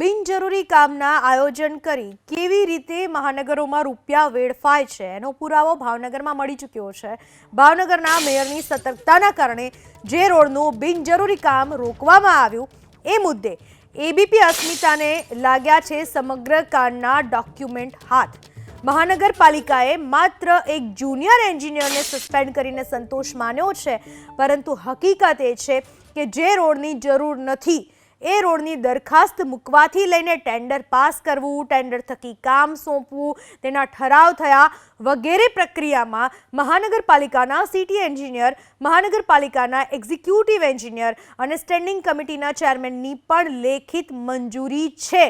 બિનજરૂરી કામના આયોજન કરી કેવી રીતે મહાનગરોમાં રૂપિયા વેડફાય છે એનો પુરાવો ભાવનગરમાં મળી ચૂક્યો છે. ભાવનગરના મેયરની સતર્કતાના કારણે જે રોડનું બિનજરૂરી કામ રોકવામાં આવ્યું એ મુદ્દે એબીપી અસ્મિતાને લાગ્યા છે સમગ્ર કાંડના ડોક્યુમેન્ટ હાથ. મહાનગરપાલિકાએ માત્ર એક જુનિયર એન્જિનિયરને સસ્પેન્ડ કરીને સંતોષ માન્યો છે, પરંતુ હકીકત એ છે કે જે રોડની જરૂર નથી એ રોડની દરખાસ્ત મૂકવાથી લઈને ટેન્ડર પાસ કરવું, ટેન્ડર થકી કામ સોંપવું, તેના ઠરાવ થયા વગેરે પ્રક્રિયામાં મહાનગરપાલિકાના સિટી એન્જિનિયર, મહાનગરપાલિકાના એક્ઝિક્યુટિવ એન્જિનિયર અને સ્ટેન્ડિંગ કમિટીના ચેરમેનની પણ લેખિત મંજૂરી છે.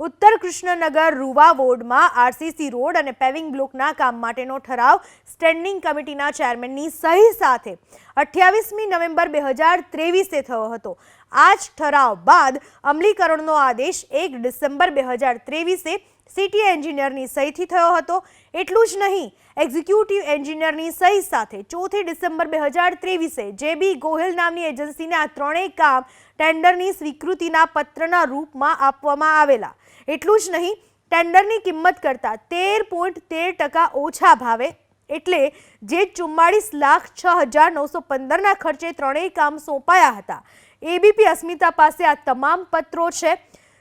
ઉત્તર કૃષ્ણનગર રૂવા વોર્ડમાં આરસીસી રોડ અને પેવિંગ બ્લોકના કામ માટેનો ઠરાવ સ્ટેન્ડિંગ કમિટીના ચેરમેનની સહી સાથે અઠ્યાવીસમી નવેમ્બર બે હજાર ત્રેવીસે થયો હતો. આ જ ઠરાવ બાદ અમલીકરણનો આદેશ એક ડિસેમ્બર બે હજાર ત્રેવીસે સિટી એન્જિનિયરની સહીથી થયો હતો. એટલું જ નહીં, એક્ઝિક્યુટિવ એન્જિનિયરની સહી સાથે ચોથી ડિસેમ્બર બે હજાર ત્રેવીસે જે બી ગોહિલ નામની એજન્સીને આ ત્રણેય કામ ટેન્ડરની સ્વીકૃતિના પત્રના રૂપમાં આપવામાં આવેલા. એટલું જ નહીં, ટેન્ડરની કિંમત કરતાં તેર પોઈન્ટ તેર ટકા ઓછા ભાવે, એટલે જે ચુમ્માળીસ લાખ છ હજાર નવસો પંદરના ખર્ચે ત્રણેય કામ સોંપાયા હતા. એબીપી અસ્મિતા પાસે આ તમામ પત્રો છે.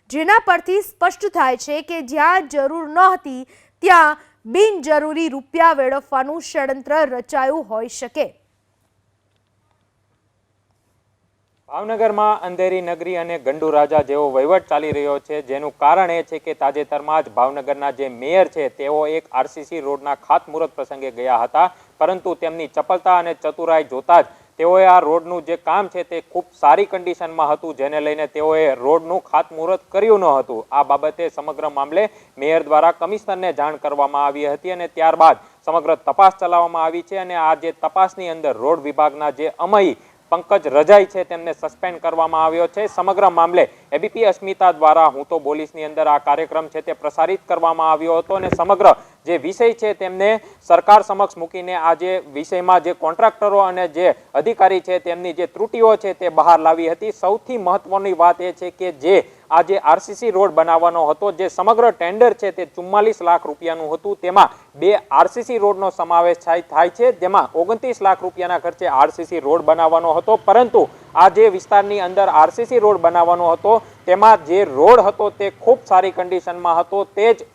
જેના પરથી સ્પષ્ટ થાય છે કે જ્યાં જરૂર નહોતી, ત્યાં બિનજરૂરી રૂપિયા વેડફવાનું ષડયંત્ર રચાયું હોઈ શકે. ભાવનગરમાં અંધેરી નગરી અને ગંડુ રાજા જેવો વહીવટ ચાલી રહ્યો છે, જેનું કારણ એ છે કે તાજેતરમાં જ ભાવનગરના જે મેયર છે, તેઓ એક આરસીસી રોડના ખાતમુહૂર્ત પ્રસંગે ગયા હતા, પરંતુ તેમની ચપળતા અને ચતુરાઈ જોતા જ તેઓએ આ રોડનું જે કામ છે તે ખૂબ સારી કન્ડિશનમાં હતું, જેને લઈને તેઓએ રોડનું ખાતમુહૂર્ત કર્યું ન હતું. આ બાબતે સમગ્ર મામલે મેયર દ્વારા કમિશનરને જાણ કરવામાં આવી હતી અને ત્યારબાદ સમગ્ર તપાસ ચલાવવામાં આવી છે અને આ જે તપાસની અંદર રોડ વિભાગના જે અમય પંકજ રજાઈ છે તેમને સસ્પેન્ડ કરવામાં આવ્યો છે. સમગ્ર મામલે એબીપી અસ્મિતા દ્વારા, હું તો બોલીસની અંદર આ કાર્યક્રમ છે તે પ્રસારિત કરવામાં આવ્યો હતો અને સમગ્ર જે વિષય છે તેમને સરકાર સમક્ષ મૂકીને આ જે વિષયમાં જે કોન્ટ્રાક્ટરો અને જે અધિકારી છે તેમની જે ત્રુટીઓ છે તે બહાર લાવી હતી. સૌથી મહત્વની વાત એ છે કે જે આ જે આરસીસી રોડ બનાવવાનો હતો, જે સમગ્ર ટેન્ડર છે તે ચુમ્માલીસ લાખ રૂપિયાનું હતું. તેમાં બે આરસીસી રોડનો સમાવેશ થાય થાય છે. જેમાં ઓગણત્રીસ લાખ રૂપિયાના ખર્ચે આરસીસી રોડ બનાવવાનો હતો. પરંતુ આ જે વિસ્તારની અંદર આરસીસી રોડ બનાવવાનો હતો, તેમાં જે રોડ હતો તે ખૂબ સારી કન્ડિશનમાં હતો. તે જ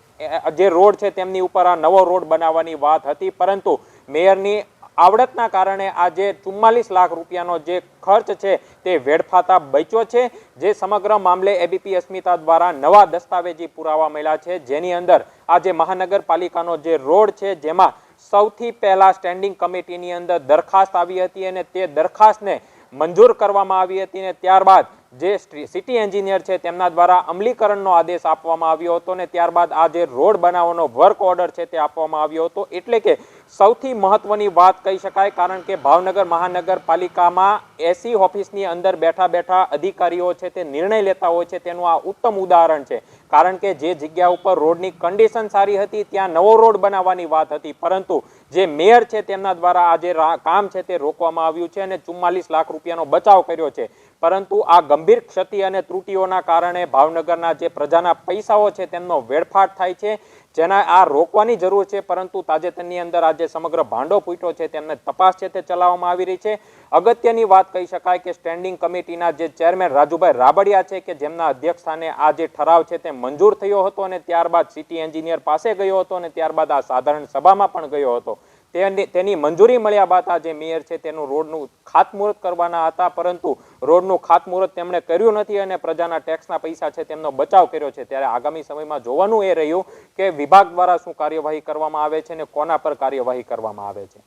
જે રોડ છે તેમની ઉપર આ નવો રોડ બનાવવાની વાત હતી, પરંતુ મેયરની આવડતના કારણે આ જે ચુમ્માલીસ લાખ રૂપિયાનો જે ખર્ચ છે તે વેડફાતા બચ્યો છે, જે સમગ્ર મામલે એબીપી અસ્મિતા દ્વારા નવા દસ્તાવેજી પુરાવા મળ્યા છે. જેની અંદર આ જે મહાનગરપાલિકાનો જે રોડ છે જેમાં સૌથી પહેલાં સ્ટેન્ડિંગ કમિટીની અંદર દરખાસ્ત આવી હતી અને તે દરખાસ્તને મંજૂર કરવામાં આવી હતી ને ત્યારબાદ જે સિટી એન્જિનિયર છે તેમના દ્વારા અમલીકરણનો આદેશ આપવામાં આવ્યો હતો ને ત્યારબાદ આ જે રોડ બનાવવાનો વર્ક ઓર્ડર છે તે આપવામાં આવ્યો હતો. એટલે કે સૌથી મહત્વની વાત કહી શકાય કારણ કે ભાવનગર મહાનગરપાલિકામાં એસી ઓફિસની અંદર બેઠા બેઠા અધિકારીઓ છે તે નિર્ણય લેતા હોય છે તેનું આ ઉત્તમ ઉદાહરણ છે. કારણ કે જે જગ્યા ઉપર રોડની કન્ડિશન સારી હતી ત્યાં નવો રોડ બનાવવાની વાત હતી. પરંતુ જે મેયર છે તેમના દ્વારા આ જે કામ છે તે રોકવામાં આવ્યું છે અને ચુમ્માલીસ લાખ રૂપિયાનો બચાવ કર્યો છે. પરંતુ આ ગંભીર ક્ષતિ અને ત્રુટીઓના કારણે ભાવનગરના જે પ્રજાના પૈસાઓ છે તેમનો વેડફાટ થાય છે. જેના આ રોકવાની જરૂર છે, પરંતુ તાજેતરની અંદર આજે સમગ્ર ભાંડો ફૂટ્યો છે, તેમને તપાસ છે તે ચલાવવામાં આવી રહી છે. અગત્યની વાત કહી શકાય કે સ્ટેન્ડિંગ કમિટીના જે ચેરમેન રાજુભાઈ રાબડિયા છે કે જેમના અધ્યક્ષસ્થાને આ જે ઠરાવ છે તે મંજૂર થયો હતો અને ત્યારબાદ સિટી એન્જિનિયર પાસે ગયો હતો અને ત્યારબાદ આ સાધારણ સભામાં પણ ગયો હતો. તેની મંજૂરી મળ્યા બાદ આ જે મેયર છે તેનું રોડનું ખાતમુહૂર્ત કરવાના હતા, પરંતુ રોડનું ખાતમુહૂર્ત તેમણે કર્યું નથી અને પ્રજાના ટેક્સના પૈસા છે તેમનો બચાવ કર્યો છે. ત્યારે આગામી સમયમાં જોવાનું એ રહ્યું કે વિભાગ દ્વારા શું કાર્યવાહી કરવામાં આવે છે અને કોના પર કાર્યવાહી કરવામાં આવે છે.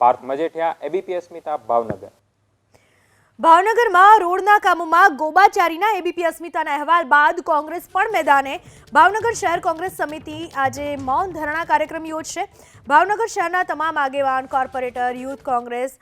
પાર્થ મજેઠિયા એબીપીએસ મિતા ભાવનગર. ભાવનગરમાં રોડના કામોમાં ગોબાચારીના એબીપી અસ્મિતાના અહેવાલ બાદ કોંગ્રેસ પણ મેદાને. ભાવનગર શહેર કોંગ્રેસ સમિતિ આજે મૌન ધરણા કાર્યક્રમ યોજશે. ભાવનગર શહેરના તમામ આગેવાન, કોર્પોરેટર, યુથ કોંગ્રેસ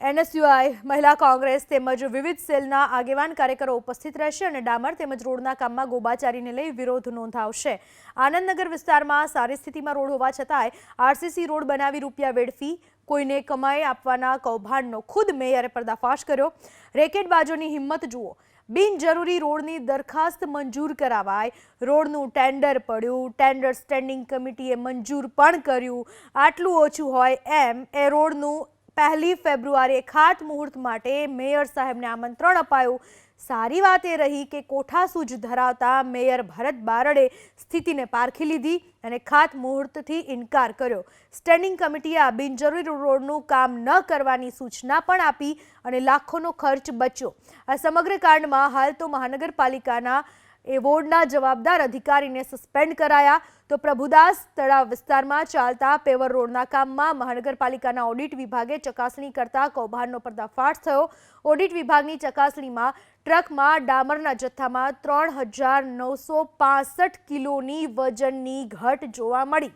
એનએસયુઆઈ મહિલા કોંગ્રેસ તેમજ વિવિધ સેલના આગેવાન કાર્યકરો ઉપસ્થિત રહેશે અને ડામર તેમજ રોડના કામમાં ગોબાચારીને લઈ વિરોધ નોંધાવશે. આનંદનગર વિસ્તારમાં સારી સ્થિતિમાં રોડ હોવા છતાંય આરસીસી રોડ બનાવી રૂપિયા વેડફી કોઈને કમાઈ આપવાના કૌભાંડનો ખુદ મેયરે પર્દાફાશ કર્યો. રેકેટબાજોની હિંમત જુઓ. બિનજરૂરી રોડની દરખાસ્ત મંજૂર કરાવાય. રોડનું ટેન્ડર પડ્યું. ટેન્ડર સ્ટેન્ડિંગ કમિટીએ મંજૂર પણ કર્યું. આટલું ઓછું હોય એમ એ રોડનું પહેલી ફેબ્રુઆરીએ ખાત મુહૂર્ત માટે મેયર સાહેબને આમંત્રણ અપાયું. સારી વાત એ રહી કે કોઠાસૂજ ધરાવતા મેયર ભરત બારડે સ્થિતિને પારખી લીધી અને ખાત મુહૂર્તથી ઇનકાર કર્યો. સ્ટેન્ડિંગ કમિટીએ આ બિનજરૂરી રોડનું કામ ન કરવાની સૂચના પણ આપી અને લાખોનો ખર્ચ બચ્યો. આ સમગ્ર કાંડમાં હાલ તો મહાનગરપાલિકાના એ વોર્ડના જવાબદાર અધિકારીને સસ્પેન્ડ કરાયા. તો પ્રભુદાસ તળાવ વિસ્તારમાં ચાલતા પેવર રોડના કામમાં મહાનગરપાલિકાના ઓડિટ વિભાગે ચકાસણી કરતા કૌભાંડનો પર્દાફાશ થયો. ઓડિટ વિભાગની ચકાસણીમાં ટ્રકમાં ડામરના જથ્થામાં ત્રણ હજાર નવસો પાસઠ કિલોની વજનની ઘટ જોવા મળી.